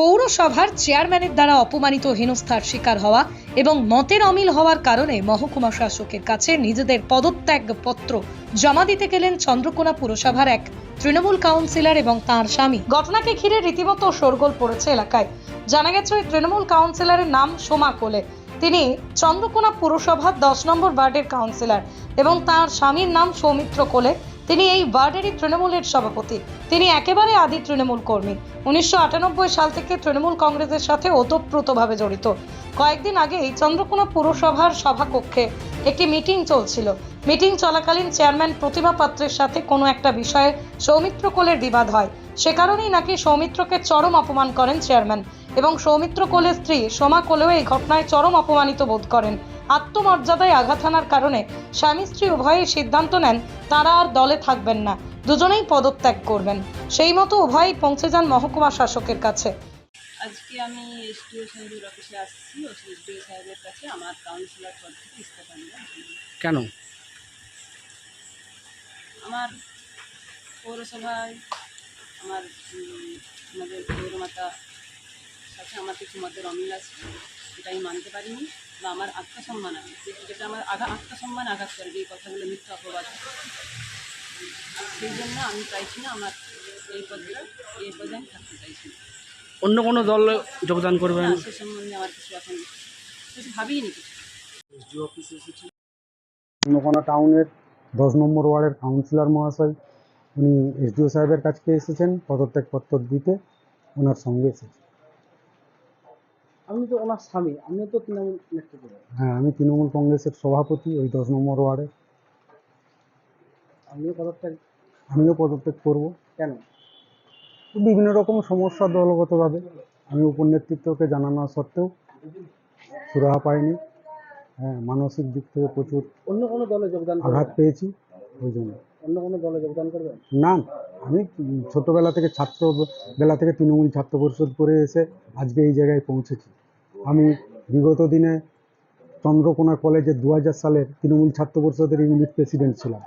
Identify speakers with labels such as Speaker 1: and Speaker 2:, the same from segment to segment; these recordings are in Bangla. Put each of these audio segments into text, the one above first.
Speaker 1: পৌরসভার চেয়ারম্যানের দ্বারা অপমানিত হেনস্থার শিকার হওয়া এবং মতের অমিল হওয়ার কারণে মহকুমা শাসকের কাছে নিজেদের পদত্যাগ পত্র জমা দিতে গেলেন চন্দ্রকোনা পুরসভার এক তৃণমূল কাউন্সিলর এবং তাঁর স্বামী। ঘটনাকে ঘিরে রীতিমতো শোরগোল পড়েছে এলাকায়। জানা গেছে, ওই তৃণমূল কাউন্সিলরের নাম সোমা কোলে। তিনি চন্দ্রকোনা পুরসভার দশ নম্বর ওয়ার্ডের কাউন্সিলর এবং তার স্বামীর নাম সৌমিত্র কোলে। তিনি এই ওয়ার্ডেরই তৃণমূলের সভাপতি। তিনি একেবারে আদি তৃণমূল কর্মী। উনিশশো আটানব্বই সাল থেকে তৃণমূল কংগ্রেসের সাথে ওতপ্রোতভাবে জড়িত। কয়েকদিন আগে এই চন্দ্রকোনা পুরসভার সভাকক্ষে একটি মিটিং চলছিল। মিটিং চলাকালীন চেয়ারম্যান প্রতিমা পাত্রের সাথে কোনো একটা বিষয়ে সৌমিত্র কোলের বিবাদ হয়। সে কারণেই নাকি সৌমিত্রকে চরম অপমান করেন চেয়ারম্যান এবং সৌমিত্র কোলের স্ত্রী সোমা কোলেও এই ঘটনায় চরম অপমানিত বোধ করেন। আত্মমর্যাদায় আঘাত হানার কারণে স্বামী স্ত্রী উভয়ই সিদ্ধান্ত নেন তারা আর দলে থাকবেন না দুজনেই পদত্যাগ করবেন। সেই মতো উভয়ই পৌঁছে যান মহকুমা শাসকের কাছে।
Speaker 2: আজকে আমি এসডিও সঞ্জুর অফিসে আসছি ও এসডিও সাহেবের কাছে আমার কাউন্সিলর পদ থেকে ইস্তফা
Speaker 3: কেন?
Speaker 2: আমার পৌরসভায় আমার আমাদের পৌরমাতা সাথে আমার কিছু মতের অমিল আছে সেটা আমি মানতে পারিনি। বা আমার আত্মসম্মান আছে যে- যেটা আমার আগা আত্মসম্মান আঘাত করবে এই কথাগুলো মিথ্যা অপবাদ। সেই জন্য আমি চাইছি না আমার এই পদটা এই পদে আমি থাকতে চাইছি না।
Speaker 3: অন্য কোনো দলে যোগদান করবেন?
Speaker 2: না, সে সম্বন্ধে আমার কিছু এখন কিছু ভাবিনি কিছু।
Speaker 4: চন্দ্রকোনা টাউনের দশ নম্বর ওয়ার্ডের কাউন্সিলর মহাশয় উনি এসডিও সাহেবের কাছে এসেছেন পদত্যাগপত্র দিতে ওনার সঙ্গে এসেছেন।
Speaker 5: আপনি তো ওনার স্বামী আমিও তো তৃণমূল নেতৃত্ব
Speaker 4: হ্যাঁ আমি তৃণমূল কংগ্রেসের সভাপতি ওই দশ নম্বর ওয়ার্ডে।
Speaker 5: আমিও পদত্যাগ
Speaker 4: আমিও পদত্যাগ করব।
Speaker 5: কেন?
Speaker 4: বিভিন্ন রকম সমস্যা দলগতভাবে। আমি উপনেতৃত্বকে জানানো সত্ত্বেও সুরাহা পাইনি। হ্যাঁ মানসিক দিক থেকে প্রচুর
Speaker 5: অন্য কোনো দলে যোগদান
Speaker 4: আঘাত পেয়েছি ওই জন্য।
Speaker 5: অন্য কোনো দলে যোগদান করবেন?
Speaker 4: না আমি ছোটবেলা থেকে ছাত্র বেলা থেকে তৃণমূল ছাত্র পরিষদ করে এসে আজকে এই জায়গায় পৌঁছেছি। আমি বিগত দিনে চন্দ্রকোনা কলেজে দু হাজার সালের তৃণমূল ছাত্র পরিষদের ইউনিট প্রেসিডেন্ট ছিলাম।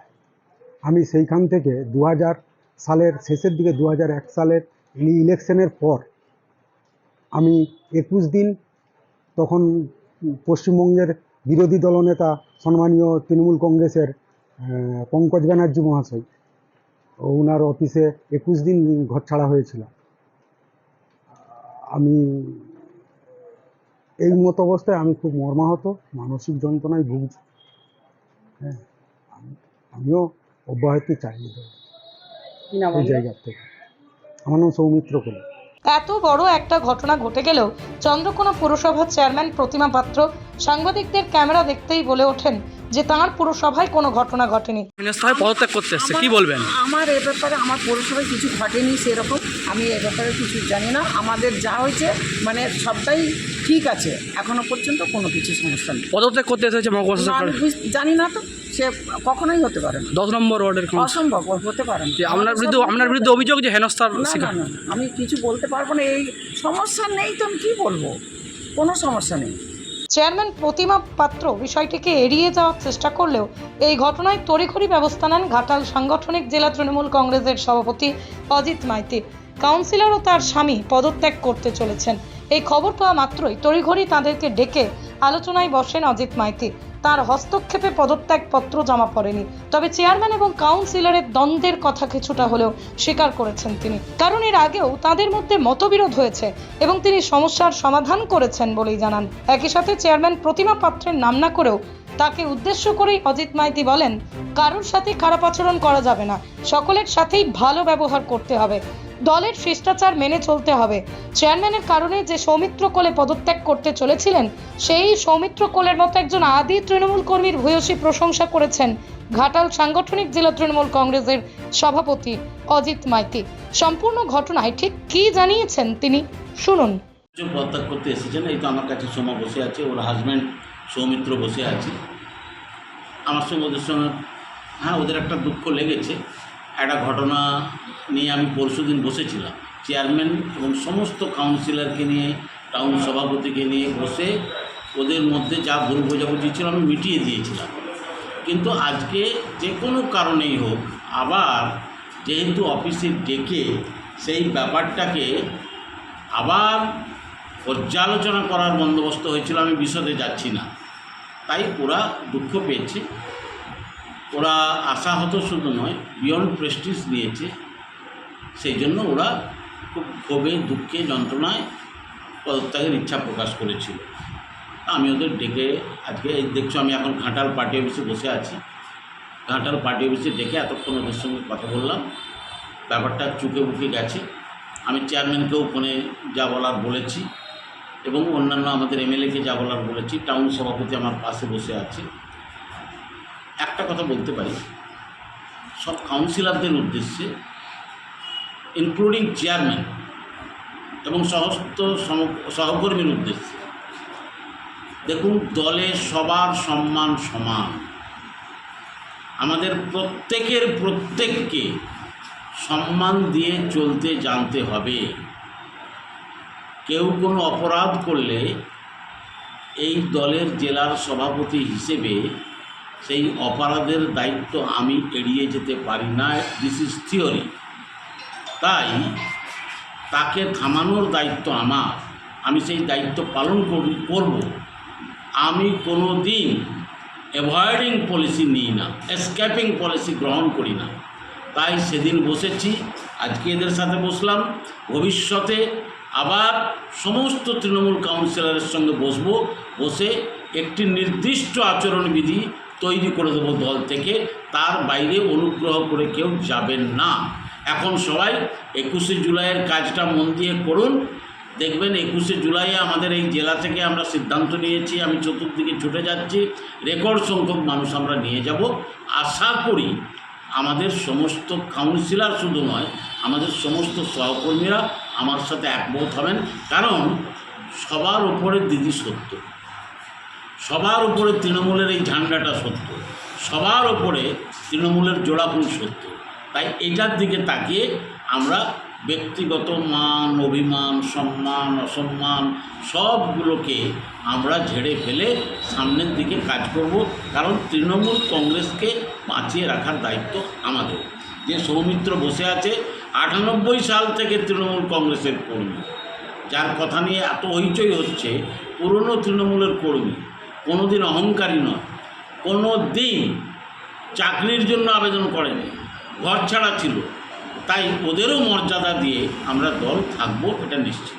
Speaker 4: আমি সেইখান থেকে দু হাজার সালের শেষের দিকে দু হাজার এক সালের ইলেকশনের পর আমি একুশ দিন তখন পশ্চিমবঙ্গের বিরোধী দলনেতা সম্মানীয় তৃণমূল কংগ্রেসের পঙ্কজ ব্যানার্জি মহাশয়, ওনার অফিসে একুশ দিন ঘর ছাড়া হয়েছিল। আমি এই মতো অবস্থায় আমি খুব মর্মাহত মানসিক যন্ত্রণায় ভুগছি। হ্যাঁ আমিও অব্যাহতি
Speaker 5: চাই
Speaker 4: এই জায়গার থেকে। আমার নাম সৌমিত্র কোলে
Speaker 1: এত বড় একটা ঘটনা ঘটে গেলেও চন্দ্রকোনা পুরসভার চেয়ারম্যান প্রতিমা পাত্র সাংবাদিকদের ক্যামেরা দেখতেই বলে ওঠেন যে তাঁর পুরসভায় কোনো ঘটনা ঘটেনি।
Speaker 3: হেনস্থায় পদত্যাগ করতে এসছে কি বলবেন?
Speaker 6: আমার এ ব্যাপারে আমার পৌরসভায় কিছু ঘটেনি সেরকম আমি এ ব্যাপারে কিছু জানি না। আমাদের যা হয়েছে মানে সবটাই ঠিক আছে। এখনও পর্যন্ত কোনো কিছু সমস্যা নেই।
Speaker 3: পদত্যাগ করতে এসেছে মহকুমা
Speaker 6: জানি না তো সে কখনোই হতে পারে না।
Speaker 3: দশ নম্বর ওয়ার্ডের।
Speaker 6: অসম্ভব হতে পারে না।
Speaker 3: যে আপনার বিরুদ্ধে আপনার বিরুদ্ধে অভিযোগ যে হেনস্থার
Speaker 6: না আমি কিছু বলতে পারব না। এই সমস্যা নেই তো আমি কী বলব? কোনো সমস্যা নেই।
Speaker 1: চেয়ারম্যান প্রতিমা পাত্র বিষয়টিকে এড়িয়ে যাওয়ার চেষ্টা করলেও এই ঘটনায় তড়িঘড়ি ব্যবস্থা নেন ঘাটাল সাংগঠনিক জেলা তৃণমূল কংগ্রেসের সভাপতি অজিত মাইতি। কাউন্সিলর ও তার স্বামী পদত্যাগ করতে চলেছেন। এই খবর পাওয়া মাত্রই তড়িঘড়ি তাদেরকে ডেকে আলোচনায় বসেন অজিত মাইতি। তার হস্তক্ষেপে পদত্যাগ পত্র জমা পড়েনি। তবে চেয়ারম্যান এবং কাউন্সিলরের দ্বন্দ্বের কথা কিছুটা হলেও স্বীকার করেছেন তিনি। কারণ এর আগেও তাদের মধ্যে মতবিরোধ হয়েছে এবং তিনি সমস্যার সমাধান করেছেন বলেই জানান। একই সাথে চেয়ারম্যান প্রতিমা পাত্রের নাম না করেও তাকে উদ্দেশ্য করেই অজিত মাইতি বলেন, কারোর সাথে খারাপ আচরণ করা যাবে না। সকলের সাথেই ভালো ব্যবহার করতে হবে। দলের শিষ্টাচার মেনে চলতে হবে। চেয়ারম্যানের কারণে যে সৌমিত্র কোলে পদত্যাগ করতে চলেছিলেন, সেই সৌমিত্র কোলের মতো একজন আদি তৃণমূল কর্মীর ভূয়সী প্রশংসা করেছেন ঘাটাল সাংগঠনিক জেলা তৃণমূল কংগ্রেসের সভাপতি অজিত মাইতি। সম্পূর্ণ ঘটনায় ঠিক কী জানিয়েছেন তিনি, শুনুন।
Speaker 7: পদত্যাগ করতে এসেছেন, এই তো আমার কাছে সোমা বসে আছে, ওর হাজব্যান্ড সৌমিত্র বসে আছে। আমার সঙ্গে ওদের সঙ্গে হ্যাঁ ওদের একটা দুঃখ লেগেছে। একটা ঘটনা নিয়ে আমি পরশুদিন বসেছিলাম। চেয়ারম্যান এবং সমস্ত কাউন্সিলরকে নিয়ে টাউন সভাপতিকে নিয়ে বসে ওদের মধ্যে যা ভুল বোঝাবুঝি ছিল আমি মিটিয়ে দিয়েছিলাম। কিন্তু আজকে যে কোনো কারণেই হোক, আবার যেহেতু অফিসে ডেকে সেই ব্যাপারটাকে আবার পর্যালোচনা করার বন্দোবস্ত হয়েছিল, আমি বিশদে যাচ্ছি না। তাই ওরা দুঃখ পেয়েছে। ওরা আশাহত শুধু নয় বিয়ন্ড প্রেস্টিজ নিয়েছে। সেই জন্য ওরা খুব ক্ষোভে, দুঃখে, যন্ত্রণায় পদত্যাগের ইচ্ছা প্রকাশ করেছিল। আমি ওদের ডেকে, আজকে দেখছ আমি এখন ঘাটাল পার্টি অফিসে বসে আছি। ঘাটাল পার্টি অফিসে ডেকে এতক্ষণ ওদের সঙ্গে কথা বললাম। ব্যাপারটা চুকে বুকে গেছে। আমি চেয়ারম্যানকেও ফোনে যা বলার বলেছি এবং অন্যান্য আমাদের এমএলএকে যা বলার বলেছি, টাউন সভাপতি আমার পাশে বসে আছে। একটা কথা বলতে পারি। সব কাউন্সিলরদের উদ্দেশ্যে ইনক্লুডিং চেয়ারম্যান এবং সমস্ত সম- সহকর্মীর উদ্দেশ্যে, দেখুন দলে সবার সম্মান সমান। আমাদের প্রত্যেকের প্রত্যেককে সম্মান দিয়ে চলতে জানতে হবে। কেউ কোনো অপরাধ করলে এই দলের জেলার সভাপতি হিসেবে সেই অপরাধের দায়িত্ব আমি এড়িয়ে যেতে পারি না দিস ইজ থিওরি তাই তাকে থামানোর দায়িত্ব আমার। আমি সেই দায়িত্ব পালন করি, করব। আমি কোনো দিন অ্যাভয়েডিং পলিসি নিই না এসকেপিং পলিসি গ্রহণ করি না। তাই সেদিন বসেছি, আজকে এদের সাথে বসলাম। ভবিষ্যতে আবার সমস্ত তৃণমূল কাউন্সিলরের সঙ্গে বসবো। বসে একটি নির্দিষ্ট আচরণবিধি তৈরি করে দেবো দল থেকে, তার বাইরে অনুগ্রহ করে কেউ যাবেন না। এখন সবাই একুশে জুলাইয়ের কাজটা মন দিয়ে করুন। দেখবেন একুশে জুলাইয়ে আমাদের এই জেলা থেকে আমরা সিদ্ধান্ত নিয়েছি, আমি চতুর্দিকে ছুটে যাচ্ছি, রেকর্ড সংখ্যক মানুষ আমরা নিয়ে যাব। আশা করি আমাদের সমস্ত কাউন্সিলার শুধু নয়, আমাদের সমস্ত সহকর্মীরা আমার সাথে একমত হবেন, কারণ সবার উপরে দিদি সত্য। সবার উপরে তৃণমূলের এই ঝান্ডাটা সত্য। সবার উপরে তৃণমূলের জোড়াফুল সত্য। তাই এটার দিকে তাকিয়ে আমরা ব্যক্তিগত মান, অভিমান, সম্মান, অসম্মান সবগুলোকে আমরা ঝেড়ে ফেলে সামনের দিকে কাজ করব। কারণ তৃণমূল কংগ্রেসকে বাঁচিয়ে রাখার দায়িত্ব আমাদের। যে সৌমিত্র বসে আছে, আটানব্বই সাল থেকে তৃণমূল কংগ্রেসের কর্মী। যার কথা নিয়ে এত হইচই হচ্ছে, পুরনো তৃণমূলের কর্মী। কোনো দিন অহংকারী নয়। কোনো দিন চাকরির জন্য আবেদন করেনি। ঘর ছাড়া ছিল। তাই ওদেরও মর্যাদা দিয়ে আমরা দল থাকব, এটা নিশ্চিত।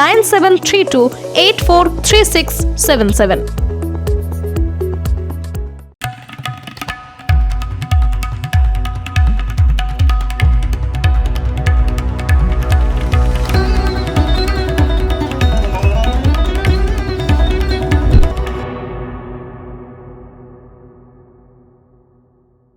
Speaker 8: nine seven three two eight four three six seven seven